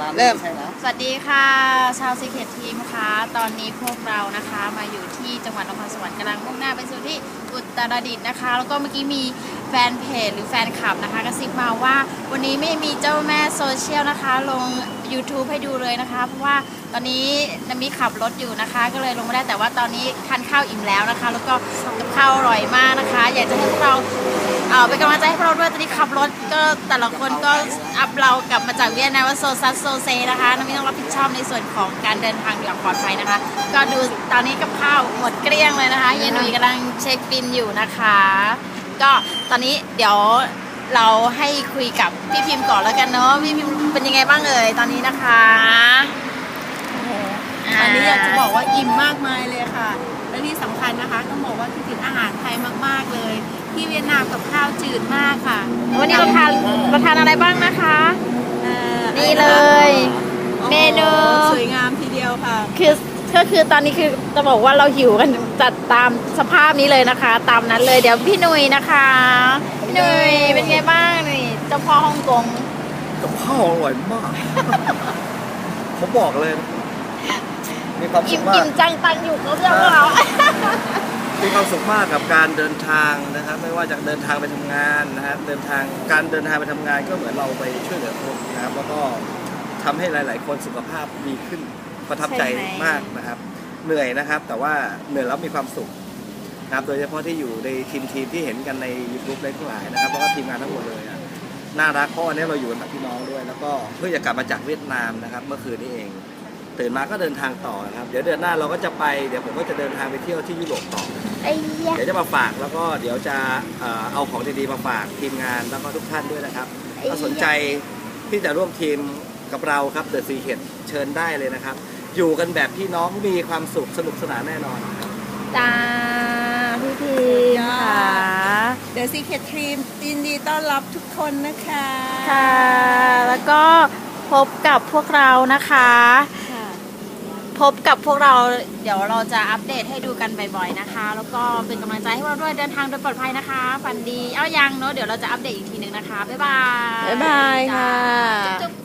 มาเริ่มไใช่แล้วสวัสดีค่ะ ชาวซีเคททีมค่ะ ตอนนี้พวกเรานะคะมาอยู่ที่จังหวัดนครสวรรค์กำลังมุ่งหน้าไปสู่ที่อุตรดิตถ์นะคะ แล้วก็เมื่อกี้มีแฟนเพจหรือแฟนคลับนะคะกระซิบมาว่าวันนี้ไม่มีเจ้าแม่โซเชียลนะคะ ลง YouTube ให้ดูเลยนะคะ เพราะว่าตอนนี้นามิขับรถอยู่นะคะ ก็เลยลงไม่ได้แต่ว่าตอนนี้ทานข้าวอิ่มแล้วนะคะ แล้วก็กับข้าวอร่อยมากนะคะ อยากจะให้พวกเรา เอ่อเป็นกำลังใจให้พวกเราด้วยตอนนี้ขับรถก็แต่ละคนก็อัพเรากลับมาจากเวียดนามว่าโซซัสโซเซนะคะน้ำไม่ต้องรับผิดชอบในส่วนของการเดินทางอย่างปลอดภัยนะคะ ก็ดูตอนนี้กับข้าวหมดเกลี้ยงเลยนะคะเยนนุยกำลังเช็คบินอยู่นะคะ ก็ตอนนี้เดี๋ยวเราให้คุยกับพี่พิมพ์ก่อนแล้วกันเนาะพี่พิมพ์เป็นยังไงบ้างเอ่ยตอนนี้นะคะตอนนี้อยากจะบอกว่าอิ่มมากมายเลยค่ะ ที่สำคัญนะคะต้องบอกว่าคิดถึงอาหารไทยมาก ๆ เลย ที่เวียดนามกับข้าวจืดมากค่ะ วันนี้เราทานเราทานอะไรบ้างนะคะเอ่อนี่เลยโอ้โหเมนูสวยงามทีเดียวค่ะ คือก็คือตอนนี้คือจะบอกว่าเราหิวกันจัดตามสภาพนี้เลยนะคะ ตามนั้นเลยเดี๋ยวพี่หนุยนะคะพี่หนุยเป็นไงบ้างนี่เจ้าพ่อฮ่องกงกับข้าวอร่อยมาก ผมบอกเลย มีความสุอิ่ขมมาอิ่กมจังตังอยู่เขาเรียกว่าเรา มีความสุขมากกับการเดินทางนะครับ ไม่ว่าจะเดินทางไปทำงานนะครับ เดินทางการเดินทางไปทำงานก็เหมือนเราไปช่วยเหลือคนนะครับ แล้วก็ทำให้หลาย ๆ คนสุขภาพดีขึ้นประทับใจใช่ไหม มากนะครับ เหนื่อยนะครับ แต่ว่าเหนื่อยแล้วมีความสุขนะครับ โดยเฉพาะที่อยู่ในทีมทีมที่เห็นกันใน YouTube ได้ทั้งหลายนะครับแล้วก็ทีมงานทั้งหมดเลยอะน่ารักเพราะวันนี้เราอยู่กันแบบพี่น้องด้วย แล้วก็เพื่อจะกลับมาจากเวียดนามนะครับ เมื่อคืนนี้เอง ตื่นมาก็เดินทางต่อนะครับ เดี๋ยวเดือนหน้าเราก็จะไป เดี๋ยวผมก็จะเดินทางไปเที่ยวที่ยุโรปต่อ ไอ้ยะเดี๋ยวจะมาฝากแล้วก็เดี๋ยวจะเอ่อเอาของดีๆมาฝากทีมงานแล้วก็ทุกท่านด้วยนะครับ ถ้าสนใจที่จะร่วมทีมกับเราครับเดอะซีเคทเชิญได้เลยนะครับ อยู่กันแบบพี่น้องมีความสุขสนุกสนานแน่นอนครับจ้าพี่พิมพ์ค่ะ The Secret Team ยินดีต้อนรับทุกคนนะคะ ค่ะ แล้วก็พบกับพวกเรานะคะค่ะ พบกับพวกเราเดี๋ยวเราจะอัปเดตให้ดูกันบ่อยๆนะคะ แล้วก็เป็นกำลังใจให้พวกเราด้วยเดินทางโดยปลอดภัยนะคะ ฝันดี เอายังเนาะเดี๋ยวเราจะอัปเดตอีกทีหนึ่งนะคะ บ๊ายบาย บ๊ายบายค่ะ จุ๊บๆ